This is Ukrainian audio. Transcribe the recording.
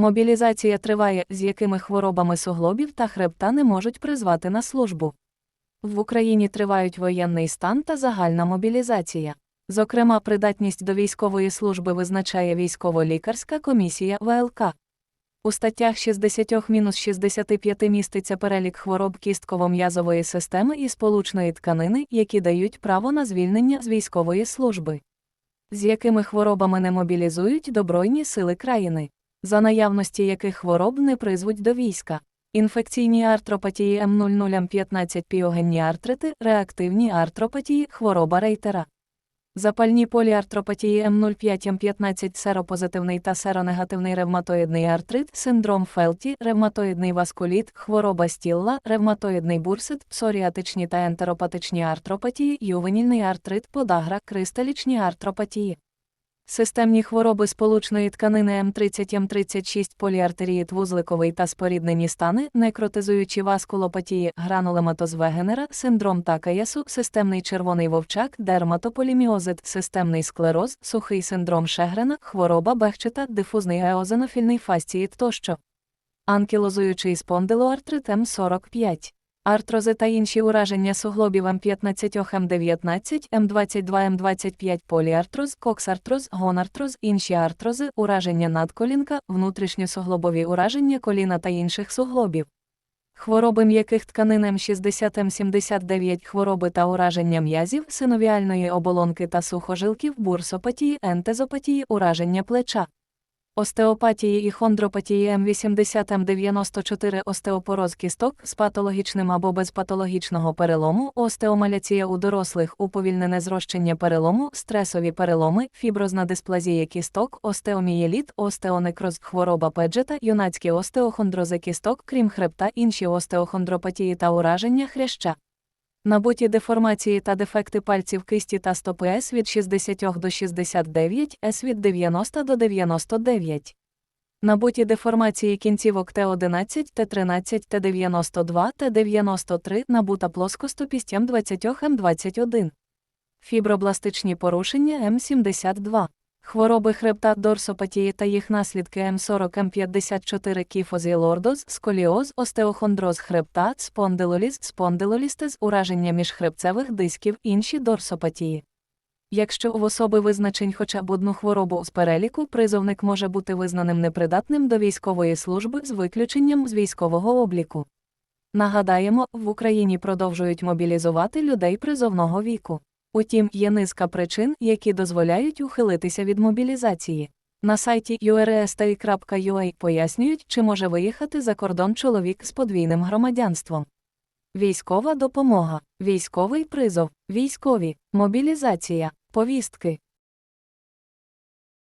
Мобілізація триває, з якими хворобами суглобів та хребта не можуть призвати на службу. В Україні тривають воєнний стан та загальна мобілізація. Зокрема, придатність до військової служби визначає військово-лікарська комісія ВЛК. У статтях 60-65 міститься перелік хвороб кістково-м'язової системи і сполучної тканини, які дають право на звільнення з військової служби. З якими хворобами не мобілізують добройні сили країни, за наявності яких хвороб не призвуть до війська. Інфекційні артропатії М00 М15 піогенні артрити, реактивні артропатії, хвороба рейтера. Запальні поліартропатії М05 М15 серопозитивний та серонегативний ревматоїдний артрит, синдром Фелті, ревматоїдний васкуліт, хвороба стілла, ревматоїдний бурсит, псоріатичні та ентеропатичні артропатії, ювенільний артрит, подагра, кристалічні артропатії. Системні хвороби сполучної тканини М30 М36 поліартеріїт вузликовий та споріднені стани, некротизуючі васкулопатії, гранулематоз Вегенера, синдром Такаясу, системний червоний вовчак, дерматополіміозит, системний склероз, сухий синдром Шегрена, хвороба Бехчета, дифузний еозенофільний фастіїт тощо. Анкілозуючий спондилоартрит М45. Артрози та інші ураження суглобів М15 М19, М22 М25 поліартроз, коксартроз, гонартроз, інші артрози, ураження надколінка, внутрішньосуглобові ураження коліна та інших суглобів. Хвороби м'яких тканин М60 М79 хвороби та ураження м'язів, синовіальної оболонки та сухожилків, бурсопатії, ентезопатії, ураження плеча. Остеопатії і хондропатії М80 М94 остеопороз кісток з патологічним або без патологічного перелому, остеомаляція у дорослих, уповільнене зрощення перелому, стресові переломи, фіброзна дисплазія кісток, остеомієліт, остеонекроз, хвороба Педжета, юнацькі остеохондрози кісток, крім хребта, інші остеохондропатії та ураження хряща. Набуті деформації та дефекти пальців кисті та стопи С від 60 до 69, С від 90 до 99. Набуті деформації кінцівок Т11, Т13, Т92, Т93, набута плоскостопість М20 М21. Фібробластичні порушення М72. Хвороби хребта дорсопатії та їх наслідки М40 М54 кіфозі лордоз, сколіоз, остеохондроз хребта, спондилоліз, спондилолістез, ураження міжхребцевих дисків, інші дорсопатії. Якщо в особи визначень хоча б одну хворобу з переліку, призовник може бути визнаним непридатним до військової служби з виключенням з військового обліку. Нагадаємо, в Україні продовжують мобілізувати людей призовного віку. Утім, є низка причин, які дозволяють ухилитися від мобілізації. На сайті ursta.ua пояснюють, чи може виїхати за кордон чоловік з подвійним громадянством. Військова допомога, військовий призов, військові, мобілізація, повістки,